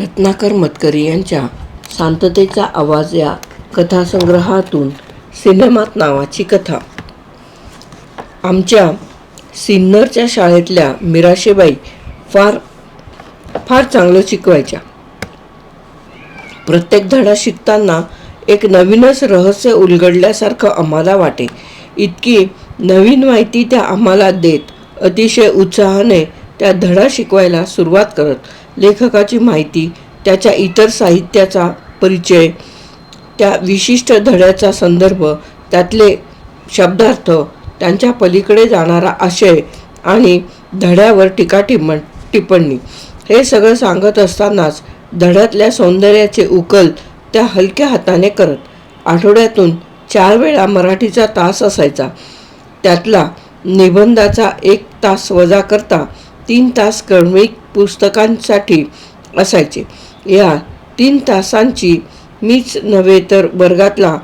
रत्नाकर मतकरी यांच्या शांततेचा आवाज या कथासंग्रहातून सिनेमात नावाची कथा. आमच्या सिन्नरच्या शाळेतल्या मिराशेबाई फार फार चांगलं शिकवायच्या. प्रत्येक धडा शिकताना एक नवीनच रहस्य उलगडल्यासारखं आम्हाला वाटे. इतकी नवीन माहिती त्या आम्हाला देत अतिशय उत्साहाने त्या धडा शिकवायला सुरुवात करत. लेखकाची माहिती त्याच्या इतर साहित्याचा परिचय त्या विशिष्ट धड्याचा संदर्भ त्यातले शब्दार्थ त्यांच्या पलीकडे जाणारा आशय आणि धड्यावर टीका टिप्पण टिप्पणी. हे सगळं सांगत असतानाच धड्यातल्या सौंदर्याचे उकल त्या हलक्या हाताने करत आठवड्यातून चार वेळा मराठीचा तास असायचा. त्यातला निबंधाचा एक तास वजा करता तीन तास क्रमिक पुस्तकांसाठी असायचे. या तीन तासांची मीच नव्हे तर वर्गातला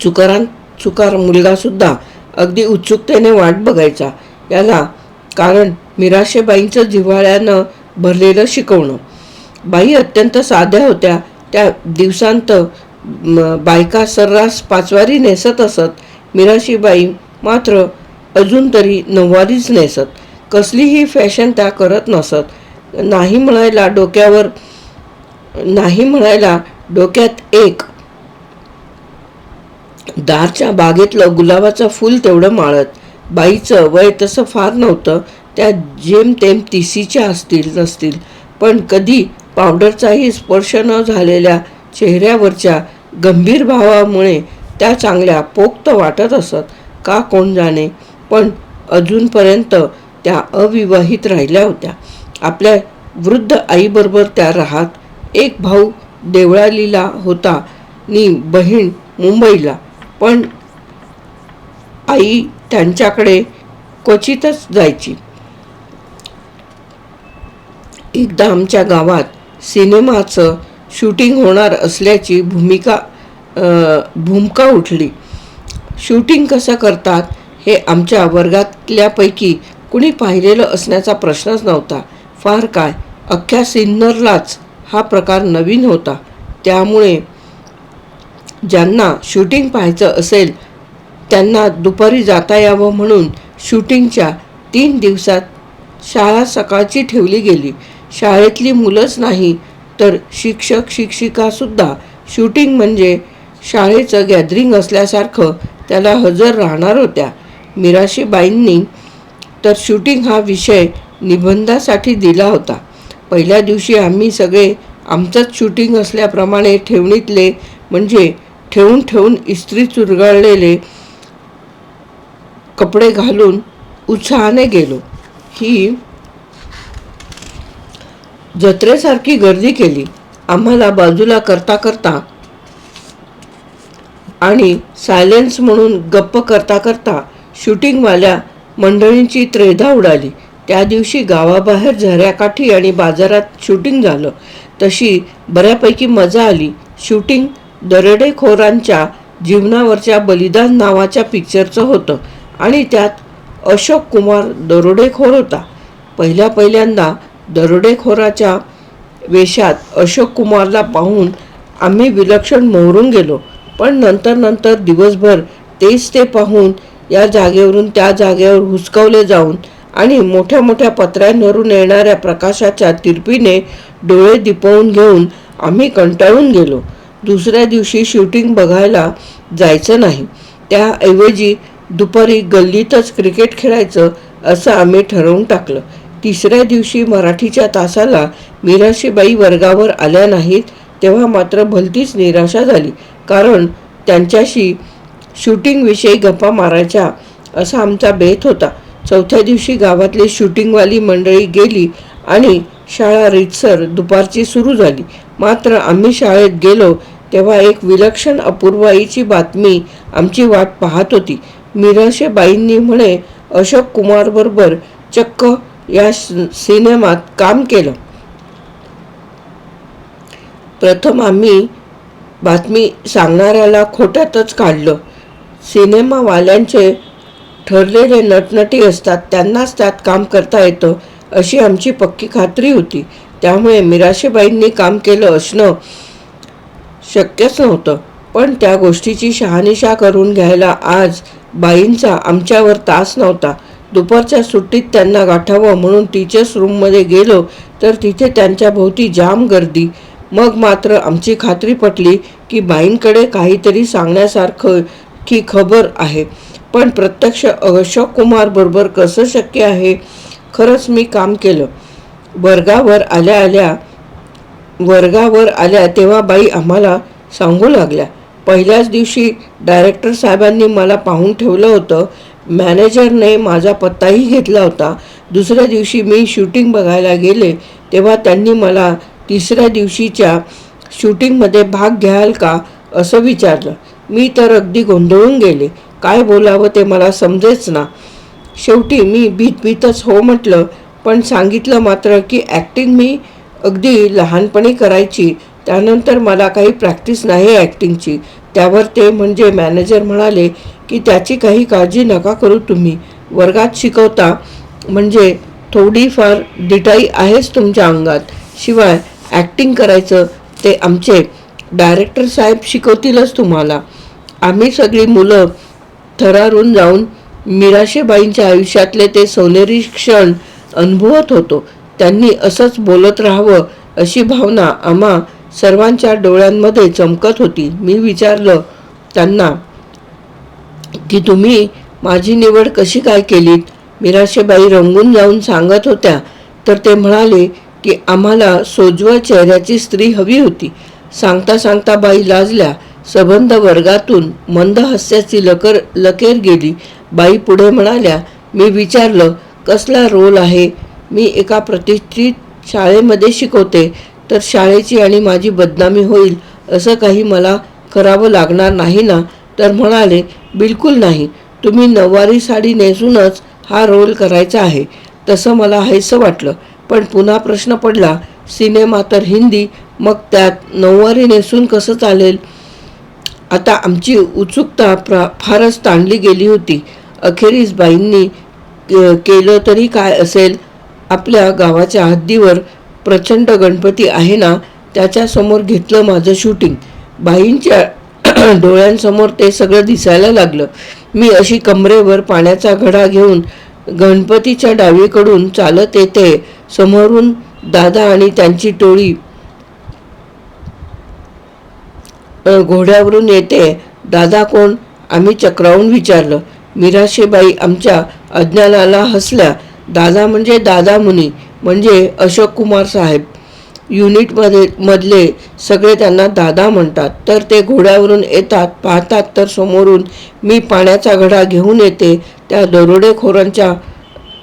चुकारां चुकार मुलगासुद्धा अगदी उत्सुकतेने वाट बघायचा. याला कारण मिराशेबाईंचं जिव्हाळ्यानं भरलेलं शिकवणं. बाई अत्यंत साध्या होत्या. त्या दिवसांत बायका सर्रास पाचवारी नेसत असत. मिराशीबाई मात्र अजून तरी नऊवारीच नेसत. कसलीही फॅशन त्या करत नसत. नाही म्हणायला डोक्यावर नाही म्हणायला डोक्यात एक. दारच्या बागेतलं गुलाबाचं फूल तेवढं माळत. बाईचं वय तसं फार नव्हतं. त्या जेमतेम तिसीच्या असतील नसतील. पण कधी पावडरचाही स्पर्श न झालेल्या चेहऱ्यावरच्या गंभीर भावामुळे त्या चांगल्या पोक्त वाटत असत. का कोण जाणे? पण अजूनपर्यंत त्या अविवाहित राहिल्या होत्या. आपल्या वृद्ध आईबरोबर त्या राहत एक भाऊ देवळालीला होता नि बहीण मुंबईला. पण आई त्यांच्याकडे क्वचितच जायची. एकदा आमच्या गावात सिनेमाचं शूटिंग होणार असल्याची भूमिका भूमिका उठली. शूटिंग कसं करतात हे आमच्या वर्गातल्यापैकी कुणी पाहिलेलं असण्याचा प्रश्नच नव्हता. फार काय? अख्ख्या सिन्नरलाच हा प्रकार नवीन होता. त्यामुळे ज्यांना शूटिंग पाहायचं असेल त्यांना दुपारी जाता यावं म्हणून शूटिंगच्या तीन दिवसात शाळा सकाळची ठेवली गेली. शाळेतली मुलंच नाही तर शिक्षक शिक्षिकासुद्धा शूटिंग म्हणजे शाळेचं गॅदरिंग असल्यासारखं त्याला हजर राहणार होत्या. मिराशीबाईंनी तर शूटिंग हा विषय निबंधासाठी दिला होता. पहिल्या दिवशी आम्ही सगळे आमचंच शूटिंग असल्याप्रमाणे ठेवणीतले म्हणजे ठेवून ठेवून इस्त्री चुरगाळलेले कपडे घालून उत्साहाने गेलो. ही जत्रेसारखी गर्दी केली. आम्हाला बाजूला करता करता आणि सायलेन्स म्हणून गप्प करता करता शूटिंगवाल्या मंडळींची त्रेधा उडाली. त्या दिवशी गावाबाहेर झऱ्याकाठी आणि बाजारात शूटिंग झालं. तशी बऱ्यापैकी मजा आली. शूटिंग दरोडेखोरांच्या जीवनावरच्या बलिदान नावाच्या पिक्चरचं होतं आणि त्यात अशोक कुमार दरोडेखोर होता. पहिल्या पहिल्यांदा दरोडेखोराच्या वेशात अशोक कुमारला पाहून आम्ही विलक्षण मोहरून गेलो. पण नंतर नंतर दिवसभर तेच ते पाहून या जागेवरून त्या जागेवर हुसकवले जाऊन आणि मोठ्या मोठ्या पत्र्यांवरून येणाऱ्या प्रकाशाच्या तिरपीने डोळे दिपवून घेऊन आम्ही कंटाळून गेलो. दुसऱ्या दिवशी शूटिंग बघायला जायचं नाही. त्याऐवजी दुपारी गल्लीतच क्रिकेट खेळायचं असं आम्ही ठरवून टाकलं. तिसऱ्या दिवशी मराठीच्या तासाला मिराशीबाई वर्गावर आल्या नाहीत तेव्हा मात्र भलतीच निराशा झाली. कारण त्यांच्याशी शूटिंगविषयी गप्पा मारायच्या असा आमचा बेत होता. चौथ्या दिवशी गावातली शूटिंगवाली मंडळी गेली आणि शाळा रीतसर दुपारची सुरू झाली. मात्र आम्ही शाळेत गेलो तेव्हा एक विलक्षण अपूर्वाईची बातमी आमची वाट पाहत होती. मिराशेबाईंनी म्हणे अशोक कुमारबरोबर चक्क या सिनेमात काम केलं. प्रथम आम्ही बातमी सांगणाऱ्याला खोट्यातच काढलं. सिनेमावाल्यांचे ठरलेले नटनटी असतात त्यांनाच त्यात काम करता येतं अशी आमची पक्की खात्री होती. त्यामुळे मिराशेबाईंनी काम केलं असणं शक्यच नव्हतं. पण त्या गोष्टीची शहानिशा करून घ्यायला आज बाईंचा आमच्यावर तास नव्हता. दुपारच्या सुट्टीत त्यांना गाठावं म्हणून टीचर्स रूममध्ये गेलो तर तिथे त्यांच्या भोवती जाम गर्दी. मग मात्र आमची खात्री पटली की बाईंकडे काहीतरी सांगण्यासारखं की खबर आहे. पण प्रत्यक्ष अशोक कुमार बरोबर कसं शक्य आहे? खरंच मी काम केलं. वर्गावर आल्या आल्या वर्गावर आल्या तेव्हा बाई आम्हाला सांगू लागल्या. पहिल्याच दिवशी डायरेक्टर साहेबांनी मला पाहून ठेवलं होतं. मॅनेजरने माझा पत्ताही घेतला होता. दुसऱ्या दिवशी मी शूटिंग बघायला गेले तेव्हा त्यांनी मला तिसऱ्या दिवशीच्या शूटिंगमध्ये भाग घ्याल का असं विचारलं. मी तर अगदी गोंधळून गेले. काय बोलावं ते मला समजेच ना. शेवटी मी भीतभीतच हो म्हटलं पण सांगितलं मात्र की ॲक्टिंग मी अगदी लहानपणी करायची. त्यानंतर मला काही प्रॅक्टिस नाही ॲक्टिंगची त्यावर ते म्हणजे मॅनेजर म्हणाले की त्याची काही काळजी नका करू तुम्ही. वर्गात शिकवता म्हणजे थोडीफार डिटाई आहेच तुमच्या अंगात. शिवाय ॲक्टिंग करायचं ते आमचे डायरेक्टर साहेब शिकवतीलच तुम्हाला. आम्ही सगळी मुलं थरारून जाऊन मिराशेबाईंच्या आयुष्यातले ते सोनेरी क्षण अनुभवत होतो. त्यांनी असंच बोलत राहावं अशी भावना आम्हा सर्वांच्या डोळ्यांमध्ये चमकत होती. मी विचारलं त्यांना की तुम्ही माझी निवड कशी काय केलीत? मिराशेबाई रंगून जाऊन सांगत होत्या. तर ते म्हणाले की आम्हाला सोज्वळ चेहऱ्याची स्त्री हवी होती. सांगता सांगता बाई लाजल्या. सबंध वर्गातून मंद हास्याची लकर लकेर गेली. बाई पुढे म्हणाल्या मी विचारलं कसला रोल आहे? मी एका प्रतिष्ठित शाळेमध्ये शिकवते तर शाळेची आणि माझी बदनामी होईल असं काही मला करावं लागणार नाही ना? तर म्हणाले बिलकुल नाही. तुम्ही नऊवारी साडी नेसूनच हा रोल करायचा आहे. तसं मला हायसं वाटलं. पण पुन्हा प्रश्न पडला सिनेमा तर हिंदी मग त्यात नऊवारी नेसून कसं चालेल? आता आमची उत्सुकता प्रा फारच ताणली गेली होती. अखेरीस बाईंनी के- केलं तरी काय असेल? आपल्या गावाच्या हद्दीवर प्रचंड गणपती आहे ना? त्याच्यासमोर घेतलं माझं शूटिंग बाईंच्या डोळ्यांसमोर ते सगळं दिसायला लागलं. मी अशी कमरेवर पाण्याचा घडा घेऊन गणपतीच्या डावीकडून चालत येते. समोरून दादा आणि त्यांची टोळी घोड्यावरून येते. दादा कोण? आम्ही चक्रावून विचारलं. मिराशेबाई आमच्या अज्ञानाला हसल्या. दादा म्हणजे दादा मुनी म्हणजे अशोक कुमार साहेब. युनिटमध्ये मधले सगळे त्यांना दादा म्हणतात. तर ते घोड्यावरून येतात पाहतात. तर समोरून मी पाण्याचा घडा घेऊन येते. त्या दरोडेखोरांच्या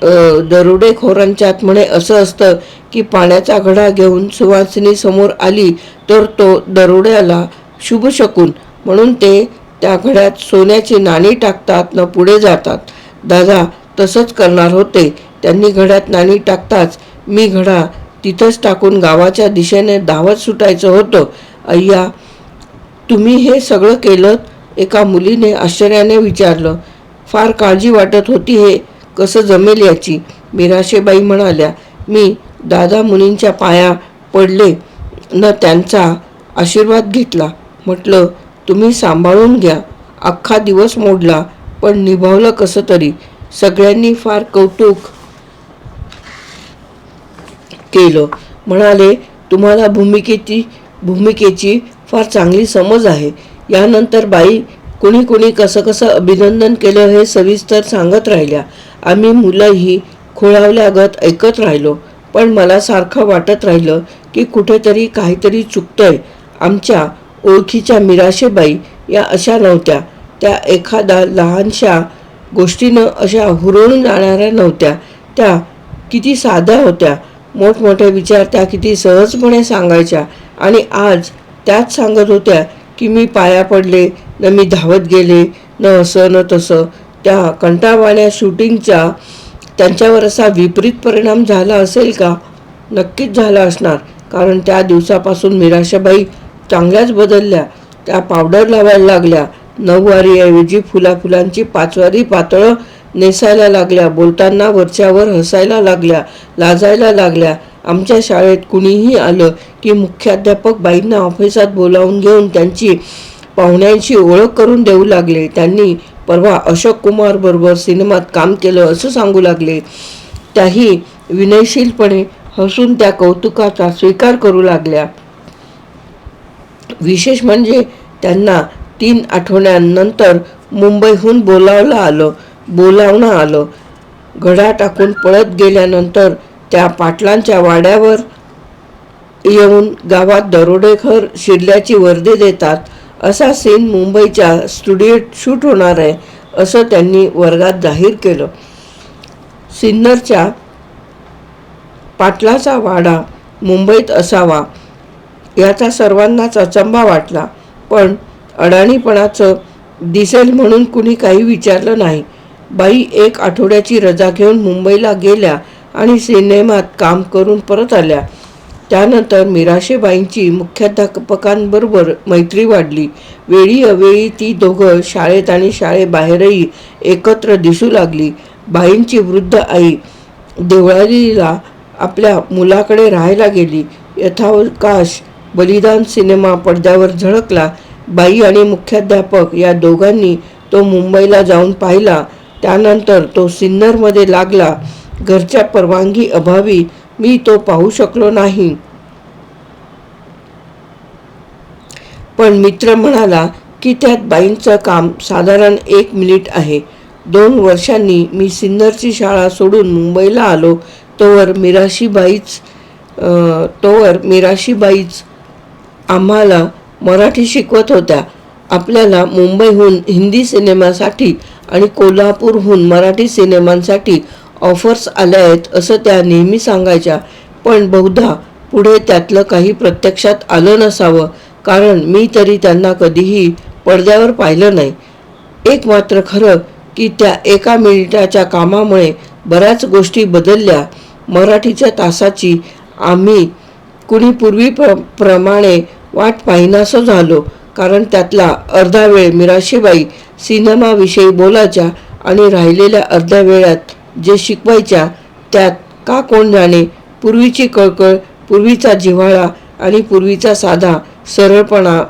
दरोडेखोरांच्या दरोडेखोरांच्यात म्हणे असं असतं की पाण्याचा घडा घेऊन सुवासिनी समोर आली तर तो दरोड्याला शुभ शकून. म्हणून ते त्या घड्यात सोन्याची नाणी टाकतात न पुढे जातात. दादा तसंच करणार होते. त्यांनी घड्यात नाणी टाकताच मी घडा तिथंच टाकून गावाच्या दिशेने धावत सुटायचं होतं. अय्या तुम्ही हे सगळं केलं? एका मुलीने आश्चर्याने विचारलं. फार काळजी वाटत होती हे. कसं जमेल याची मिराशेबाई म्हणाल्या मी दादा मुनींच्या पाया पडले न त्यांचा आशीर्वाद घेतला. म्हटलं तुम्ही सांभाळून घ्या. अख्खा दिवस मोडला पण निभावलं कसं तरी. सगळ्यांनी फार कौतुक केलं. म्हणाले तुम्हाला भूमिकेची भूमिकेची फार चांगली समज आहे. यानंतर बाई कुणी कुणी कसं कसं अभिनंदन केलं हे सविस्तर सांगत राहिल्या. आम्ही मुलंही खोळावल्यागत ऐकत राहिलो. पण मला सारखं वाटत राहिलं की कुठेतरी काहीतरी चुकतंय. आमच्या ओळखीच्या मिराशेबाई या अशा नव्हत्या. त्या एखादा लहानशा गोष्टीनं अशा हुरळून जाणाऱ्या नव्हत्या. त्या किती साध्या होत्या. मोठमोठे विचार त्या किती सहजपणे सांगायच्या. आणि आज त्याच सांगत होत्या की मी पाया पडले न मी धावत गेले न असं न तसं. त्या कंटाळवाण्या शूटिंगचा त्यांच्यावर असा विपरीत परिणाम झाला असेल का? नक्कीच झाला असणार. कारण त्या दिवसापासून मिराशाबाई चांगल्याच बदलल्या. त्या पावडर लावायला लागल्या. नऊवारीऐवजी फुला फुलांची पाचवारी पातळं नेसायला लागल्या. बोलताना वरच्यावर हसायला लागल्या. लाजायला लागल्या. आमच्या शाळेत कुणीही आलं की मुख्याध्यापक बाईंना ऑफिसात बोलावून घेऊन त्यांची पाहुण्यांशी ओळख करून देऊ लागले. त्यांनी परवा अशोक कुमार बरोबर सिनेमात काम केलं असं सांगू लागले. त्याही विनयशीलपणे हसून त्या कौतुकाचा स्वीकार करू लागल्या. विशेष म्हणजे त्यांना तीन आठवड्यांनंतर मुंबईहून बोलावलं आलं बोलावणं आलं. घडा टाकून पळत गेल्यानंतर त्या पाटलांच्या वाड्यावर येऊन गावात दरोडेखर शिरल्याची वर्दी देतात. असा सीन मुंबईच्या स्टुडिओत शूट होणार आहे असं त्यांनी वर्गात जाहीर केलं. सिन्नरच्या पाटलाचा वाडा मुंबईत असावा याचा सर्वांनाच अचंबा वाटला. पण अडाणीपणाचं दिसेल म्हणून कुणी काही विचारलं नाही. बाई एक आठवड्याची रजा घेऊन मुंबईला गेल्या आणि सिनेमात काम करून परत आल्या. त्यानंतर मिराशेबाईंची मुख्याध्यापकांबरोबर मैत्री वाढली. वेळी अवेळी ती दोघं शाळेत आणि शाळेबाहेरही एकत्र दिसू लागली. बाईंची वृद्ध आई देवळालीला आपल्या मुलाकडे राहायला गेली. यथावकाश बलिदान सिनेमा पडद्यावर झळकला. बाई आणि मुख्याध्यापक या दोघांनी तो मुंबईला जाऊन पाहिला. त्यानंतर तो सिन्नरमध्ये लागला. घरच्या परवानगी अभावी मी तो पाहू शकलो नाही. पण मित्र म्हणाला की त्यात बाईंचं काम साधारण एक मिनिट आहे. दोन वर्षांनी मी सिन्नरची शाळा सोडून मुंबईला आलो तोवर मिराशीबाईच तोवर मिराशीबाईच आम्हाला मराठी शिकवत होत्या. आपल्याला मुंबईहून हिंदी सिनेमासाठी आणि कोल्हापूरहून मराठी सिनेमांसाठी ऑफर्स आल्या आहेत असं त्या नेहमी सांगायच्या. पण बहुधा पुढे त्यातलं काही प्रत्यक्षात आलं नसावं. कारण मी तरी त्यांना कधीही पडद्यावर पाहिलं नाही. एक मात्र खरं की त्या एका मिनिटाच्या कामामुळे बऱ्याच गोष्टी बदलल्या. मराठीच्या तासाची आम्ही कुणी पूर्वी प्र प्रमाणे वाट पाहिनासं झालो. कारण त्यातला अर्धा वेळ मिराशीबाई सिनेमाविषयी बोलायच्या आणि राहिलेल्या अर्ध्या वेळात जे शिकवायच्या त्यात का कोण जाणे? पूर्वीची कळकळ पूर्वीचा जिव्हाळा आणि पूर्वीचा साधा सरळपणा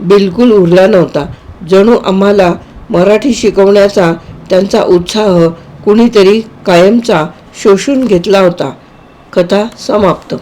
बिलकुल उरला नव्हता. जणू आम्हाला मराठी शिकवण्याचा त्यांचा उत्साह कुणीतरी कायमचा शोषून घेतला होता. कथा समाप्त.